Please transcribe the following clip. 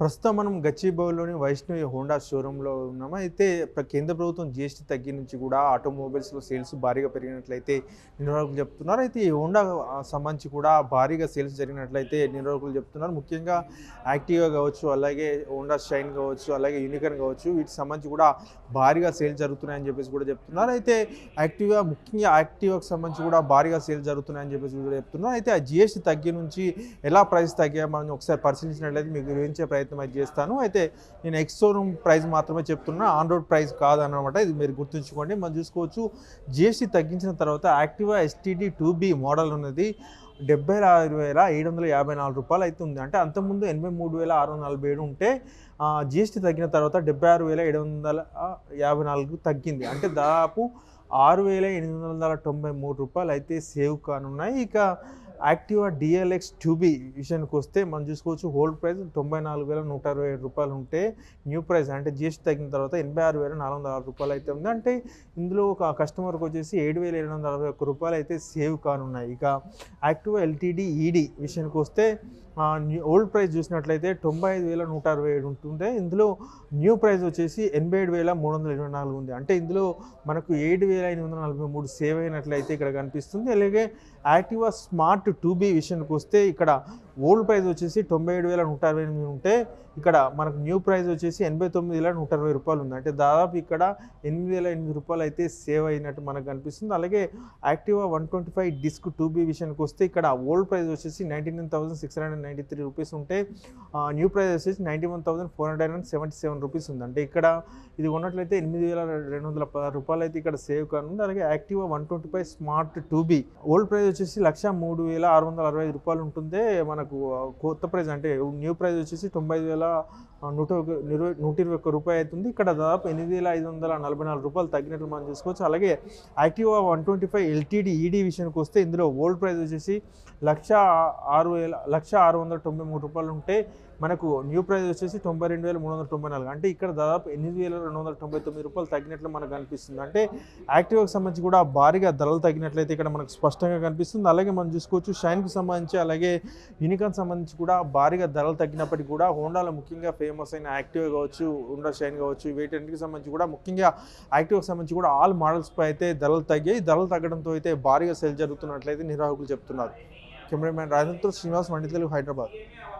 ప్రస్తుతం మనం గచ్చిబౌలిలోని వైష్ణవి హోండా షోరూంలో ఉన్నాము? అయితే కేంద్ర ప్రభుత్వం జిఎస్టీ తగ్గి నుంచి కూడా ఆటోమొబైల్స్లో సేల్స్ భారీగా పెరిగినట్లయితే నిర్వాహకులు చెప్తున్నారు. అయితే ఈ హోండా సంబంధించి కూడా భారీగా సేల్స్ జరిగినట్లయితే నిర్వాహకులు చెప్తున్నారు. ముఖ్యంగా యాక్టివా కావచ్చు అలాగే హోండా షైన్ కావచ్చు అలాగే యూనికర్న్ కావచ్చు వీటికి సంబంధించి కూడా భారీగా సేల్స్ జరుగుతున్నాయని చెప్పేసి కూడా చెప్తున్నారు. అయితే యాక్టివా ముఖ్యంగా యాక్టివాకి సంబంధించి కూడా భారీగా సేల్స్ జరుగుతున్నాయని చెప్పేసి కూడా చెప్తున్నారు. అయితే ఆ జిఎస్టీ తగ్గి నుంచి ఎలా ప్రైస్ తగ్గా మనం ఒకసారి పరిశీలించినట్లయితే మీకు వివరించే ప్రయత్నం అయితే చేస్తాను. అయితే నేను ఎక్స్ షోరూమ్ ప్రైస్ మాత్రమే చెప్తున్నా. ఆన్ రోడ్ ప్రైస్ కాదనమాట ఇది మీరు గుర్తుంచుకోండి. మనం చూసుకోవచ్చు. జిఎస్టీ తగ్గించిన తర్వాత Activa STD two B model ఉన్నది. డెబ్బై ఆరు వేల ఏడు వందల యాభై నాలుగు రూపాయలు అయితే ఉంది. అంటే అంతకుముందు ఎనభై మూడు వేల ఆరు వందల నలభై ఏడు ఉంటే జిఎస్టీ తగ్గిన తర్వాత డెబ్బై ఆరు వేల ఏడు వందల యాభై నాలుగు తగ్గింది. అంటే దాదాపు ఆరు వేల ఎనిమిది వందల తొంభై మూడు రూపాయలు అయితే సేవ్ కానున్నాయి. ఇక యాక్టివా డిఎల్ఎక్స్ టూబీ విషయానికి వస్తే మనం చూసుకోవచ్చు హోల్డ్ ప్రైస్ తొంభై నాలుగు వేల నూట అరవై ఏడు రూపాయలు ఉంటే న్యూ ప్రైస్ అంటే జిఎస్టీ తగ్గిన తర్వాత ఎనభై ఆరు వేల నాలుగు వందల ఆరు రూపాయలు అయితే ఉంది. అంటే ఇందులో ఒక కస్టమర్కి వచ్చేసి ఏడు వేల ఏడు వందల అరవై ఒక్క రూపాయలు అయితే సేవ్ కానున్నాయి. ఇక యాక్టివా ఎల్టీడీ ఈడీ విషయానికి వస్తే న్యూ ఓల్డ్ ప్రైస్ చూసినట్లయితే తొంభై ఐదు వేల నూట అరవై ఏడు ఉంటుంటే ఇందులో న్యూ ప్రైస్ వచ్చేసి ఎనభై ఏడు వేల మూడు వందల ఇరవై నాలుగు ఉంది. అంటే ఇందులో మనకు ఏడు వేల ఎనిమిది వందల నలభై మూడు సేవ్ అయినట్లయితే ఇక్కడ కనిపిస్తుంది. అలాగే యాక్టివా స్మార్ట్ టూ బీ విషయానికి వస్తే ఇక్కడ ఓల్డ్ ప్రైస్ వచ్చేసి తొంభై ఏడు వేల నూట అరవై ఎనిమిది ఉంటే ఇక్కడ మనకు న్యూ ప్రైస్ వచ్చేసి ఎనభై తొమ్మిది వేల నూట అరవై రూపాయలు ఉంది. అంటే దాదాపు ఇక్కడ ఎనిమిది వేల ఎనిమిది రూపాయలు అయితే సేవ్ అయినట్టు మనకు కనిపిస్తుంది అలాగే Activa one twenty five disc two B విషయానికి వస్తే ఇక్కడ ఓల్డ్ ప్రైస్ వచ్చేసి ninety nine thousand six hundred ninety three rupees ఉంటే న్యూ ప్రైస్ వచ్చేసి ninety one thousand four hundred and seventy seven rupees ఉంది. అంటే ఇక్కడ ఇది ఉన్నట్లయితే ఎనిమిది వేల రెండు వందల పదహారు రూపాయలు అయితే ఇక్కడ సేవ్ కానుంది. అలాగే Activa one twenty five smart two B. Old price వచ్చేసి లక్ష మూడు వేల ఆరు వందల అరవై ఐదు రూపాయలు ఉంటుంది మనకు మనకు కొత్త ప్రైస్ అంటే న్యూ ప్రైస్ వచ్చేసి తొంభై ఐదు వేల నూట ఒక ఇరవై నూట ఇరవై ఒక్క రూపాయి అవుతుంది ఇక్కడ దాదాపు ఎనిమిది వేల ఐదు వందల నలభై నాలుగు రూపాయలు తగ్గినట్లు మనం చూసుకోవచ్చు. అలాగే Activa one twenty five LTD ED విషయానికి వస్తే ఇందులో ఓల్డ్ ప్రైస్ వచ్చేసి లక్ష ఆరు వేల లక్ష ఆరు వందల తొంభై మూడు రూపాయలు ఉంటే మనకు న్యూ ప్రైస్ వచ్చేసి తొంభై రెండు వేల మూడు వందల తొంభై నాలుగు. అంటే ఇక్కడ దాదాపు ఎనిమిది వేల రెండు వందల తొంభై తొమ్మిది రూపాయలు తగ్గినట్లు మనకు కనిపిస్తుంది అంటే యాక్టివాకి సంబంధించి కూడా భారీగా ధరలు తగ్గినట్లయితే ఇక్కడ మనకు స్పష్టంగా కనిపిస్తుంది. అలాగే మనం చూసుకోవచ్చు షైన్కి సంబంధించి అలాగే యూనికాన్ సంబంధించి కూడా భారీగా ధరలు తగ్గినప్పటికీ కూడా హోండాలో ముఖ్యంగా ఫేమస్ అయిన యాక్టివ్ కావచ్చు హోండా షైన్ కావచ్చు వీటన్నిటికి సంబంధించి కూడా ముఖ్యంగా యాక్టివ్కి సంబంధించి కూడా ఆల్ మోడల్స్ పై అయితే ధరలు తగ్గాయి. ధరలు తగ్గడంతో అయితే భారీగా సేల్ జరుగుతున్నట్లయితే నిర్వాహకులు చెప్తున్నారు. కెమెరామ్యాన్ రాజేంద్ర శ్రీనివాస్ మండితలు హైదరాబాద్.